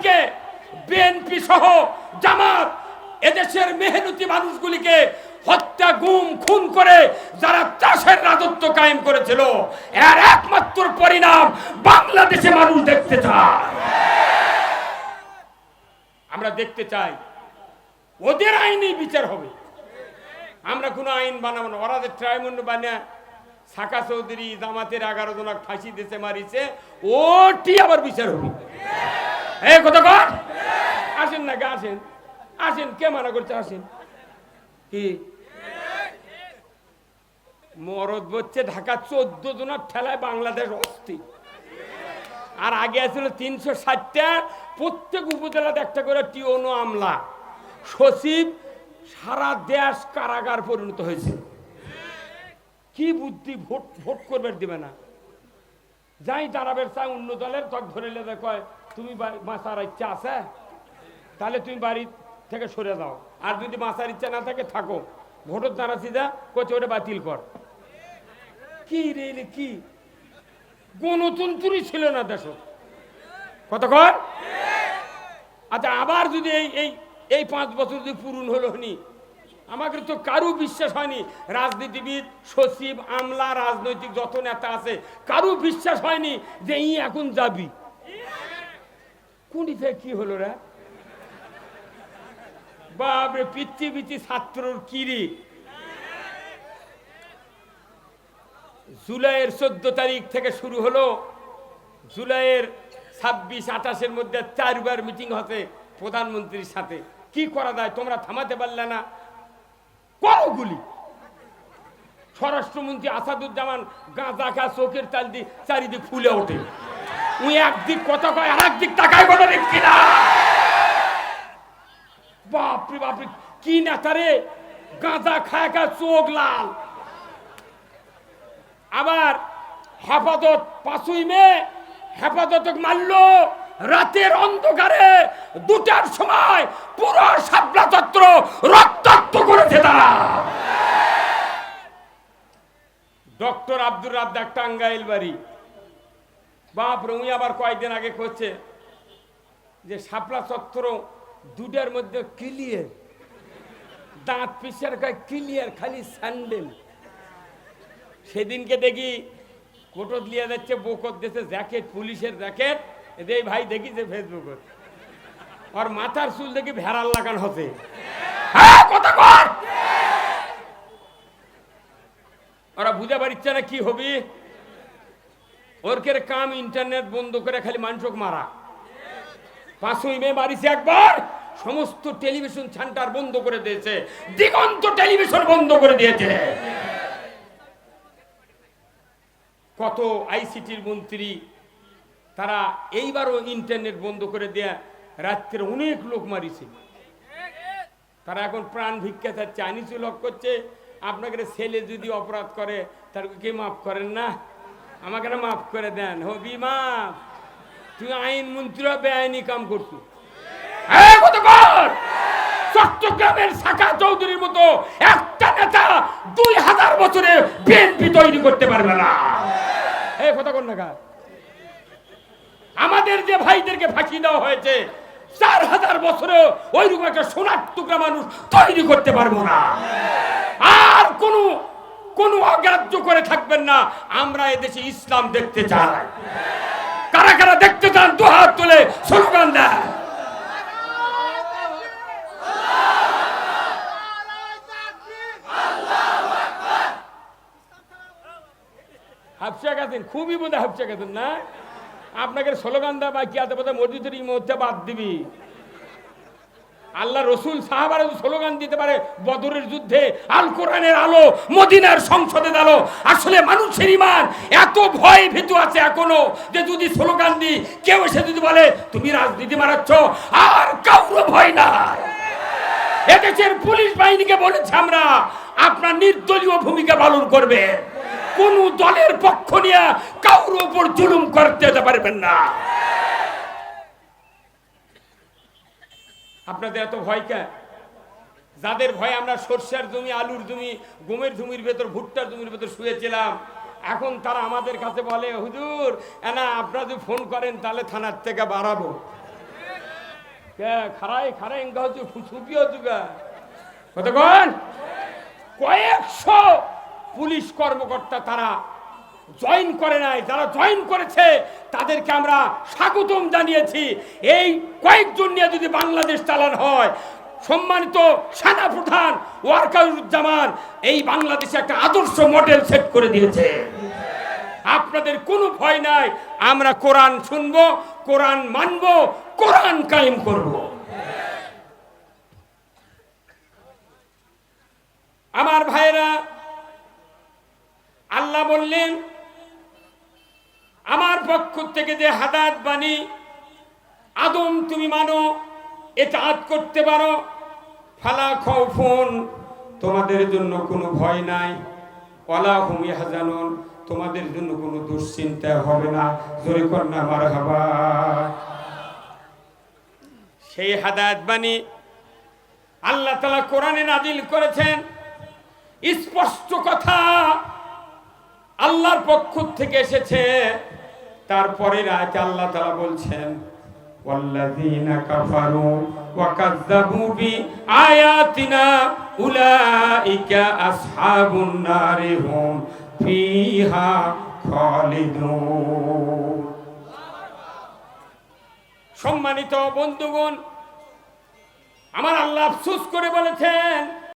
ভাইকে বিএনপি সহ জামাত, এদেশের মেহনতি মানুষগুলিকে হত্যা, গুম, খুন করে যারা চাষের রাজত্ব কায়েম করেছিল, এর একমাত্র পরিণাম বাংলাদেশে মানুষ দেখতে চায়। আমরা দেখতে চাই, ওদের আইনি বিচার হবে। আমরা কোনো আইন বানাবো না। ওরা যে ট্রাইব্যুনাল বানিয়ে সাকা চৌধুরী জামাতের এগারো জনক ফাঁসি দিতে মারিছে, ওটি আবার বিচার হবে। কর আসেন না আসেন। আসেন, কে মানা করছে, আসেন। কি? মরদ বলছে, ঢাকা চোদ্দ জনের ঠেলায় বাংলাদেশ অস্থির আর আগে আছিল তিনশো ষাটটা, প্রত্যেক উপজেলাতে একটা করে টিওনো আমলা। সচিব সারা দেশ কারাগার পরিণত হয়েছে। কি বুদ্ধি, ভোট ভোট করবে দিবে না। যাই দাঁড়াবে, চাই অন্য দলের, তক ধরে লেগে কয় তুমি বাঁচার ইচ্ছা আছে, তাহলে তুমি বাড়ি থেকে সরে যাও। আর যদি বাঁচার ইচ্ছা না থাকে, থাকো। ভোটের দাঁড়াচ্ছি যা কোচে ওটা বাতিল কর। কি রে কি? গণতন্ত্রই ছিল না দেশ কতক্ষণ আচ্ছা আবার যদি এই এই এই পাঁচ বছর যদি পূরণ হলো নি আমাকে তো কারু বিশ্বাস হয়নি। রাজনীতিবিদ, সচিব, আমলা, রাজনৈতিক যত নেতা আছে, কারু বিশ্বাস হয়নি যে ই এখন যাবি। কুড়ি থেকে কি হলো রে? পিচ্ছি পিচ্ছি ছাত্রর কিরি? জুলাইয়ের চোদ্দ তারিখ থেকে শুরু হলো। জুলাইয়ের ছাব্বিশ, আঠাশের মধ্যে চারবার মিটিং হতে প্রধানমন্ত্রীর সাথে। কি করা যায়? তোমরা থামাতে পারলে না। করো গুলি? স্বরাষ্ট্রমন্ত্রী আসাদুজ্জামান গাঁজা খা চোখের তাল দিয়ে চারিদিক ফুলে ওঠে। উনি একদিক কথা কয় আর একদিক তাকায় দেখছি না? বাপরে বাপরে, কি নেতারে গাঁজা খায় খা চোখ লাল। আবার হেফাজত পাঁচই মে, হেফাজত মারলো রাতের অন্ধকারে। দুটার সময় পুরো সাবলা তত্র রক্তাক্ত করেছে তারা। ডক্টর আব্দুর রাজ্জাক টাঙ্গাইল বাড়ি। বাপ রুমি আবার কয়েকদিন আগে করছে যে শাপলা চত্বর দুটার মধ্যে ক্লিয়ার দাঁত পিসার কয় ক্লিয়ার খালি স্যান্ডেল সেদিনকে দেখি কোটত লিয়ে যাচ্ছে, বোকত দিয়েছে জ্যাকেট, পুলিশের জ্যাকেট। এই ভাই দেখিছে ফেসবুকত আর মাথার চুল দেখি ভেড়াল লাগান হতে হ্যাঁ! ওরা বুঝে পারিচ্ছে না কি হবি? ওরকের কাম ইন্টারনেট বন্ধ করে খালি মানুষক মারা। পাঁচই মে মারিছে একবার, সমস্ত টেলিভিশন সেন্টার বন্ধ করে দিয়েছে, দিগন্ত টেলিভিশন বন্ধ করে দিয়েছে। কত আইসিটির মন্ত্রী, তারা এইবারও ইন্টারনেট বন্ধ করে দেয়া রাত্রে অনেক লোক মারিছে। তারা এখন প্রাণ ভিক্ষা চাচ্ছে আনিসু লক করছে আপনাকে ছেলে যদি অপরাধ করে, তার কে মাফ করেন না? আমাকে না মাফ করে দেন। হবি, মাফ। তুই আইন মন্ত্রীরা বেআইনি কাম করছ চট্টগ্রামের শাখা চৌধুরীর মতো একটা নেতা দুই হাজার বছরে বিএনপি তৈরি করতে পারবে না। এই কথা কোন নাকা আমাদের যে ভাইদেরকে ফাঁসি দেওয়া হয়েছে, চার হাজার বছরে ওইরকম একটা সোনার টুকরা মানুষ তৈরি করতে পারব না। আর কোন কোন অগ্রাহ্য করে থাকবেন না। আমরা এদেশে ইসলাম দেখতে চাই। কারা কারা দেখতে চান, দু হাত তুলে স্লোগান দেয় হাফসা গেছেন খুবই বোধ হাফসা গেছেন না? আপনাকে স্লোগান দেয় বা কি আছে, বোধহয় মসজিদের এই মুহূর্তে বাদ দিবি। আল্লাহ রসুল সাহাবারা স্লোগান দিতে পারে, বদরের যুদ্ধে, আল কোরআনের আলো, মদিনার সংসদে আলো। আসলে মানুষের ইমান এত ভয় ভীতু আছে এখনও যে যদি স্লোগান দিই, কেউ এসে যদি বলে, তুমি রাজনীতি মারাচ্ছ, আর কাউর ভয় নাই। এদেশের পুলিশ বাহিনীকে বলেছে আমরা, আপনার নির্দলীয় ভূমিকা পালন করবে। কোন দলের পক্ষ নিয়ে কাউর উপর জুলুম করতে পারবেন না। আপনাদের এত ভয় কে? যাদের ভয় আমরা সর্ষের জমি, আলুর জমি, গমের জমির ভেতর, ভুট্টার জমির ভেতর শুয়েছিলাম, এখন তারা আমাদের কাছে বলে, হুজুর না আপনারা যদি ফোন করেন, তাহলে থানার থেকে বাড়াবো। খারাই খারাই হচ্ছে ফুসুকি হচ্ছে কতক্ষণ? কয়েকশো পুলিশ কর্মকর্তা তারা জয়েন করে নাই, যারা জয়েন করেছে, তাদেরকে আমরা স্বাগতম জানিয়েছি। এই কয়েকজন নিয়ে যদি বাংলাদেশ চালান হয়, সম্মানিত সেনা প্রধান ওয়ার্কারুজ্জামান এই বাংলাদেশে একটা আদর্শ মডেল সেট করে দিয়েছে। আপনাদের কোনো ভয় নাই, আমরা কোরআন শুনব, কোরআন মানব, কোরআন কায়েম করব। আমার ভাইরা আল্লাহ বললেন পক্ষ থেকে যে হাদাত বাণী, আদম তুমি মানো, এটা আদ করতে পারো। ফালা খৌফুন তোমাদের জন্য কোনো ভয় নাই। ওয়ালা হুম ইয়াহজানুন, তোমাদের জন্য কোনো দুশ্চিন্তা হবে না। জোরে কন্যা আমার হাবা সেই হাদায়াত বাণী আল্লাহ তালা কোরআনে নাজিল করেছেন। স্পষ্ট কথা আল্লাহর পক্ষ থেকে এসেছে। তারপরে রাত আল্লাহ তালা বলছেন والذين كفروا وكذبوا بآياتنا أولئك أصحاب النار هم فيها خالدون সম্মানিত বন্ধুগণ আমার আল্লাহ আফসোস করে বলেছেন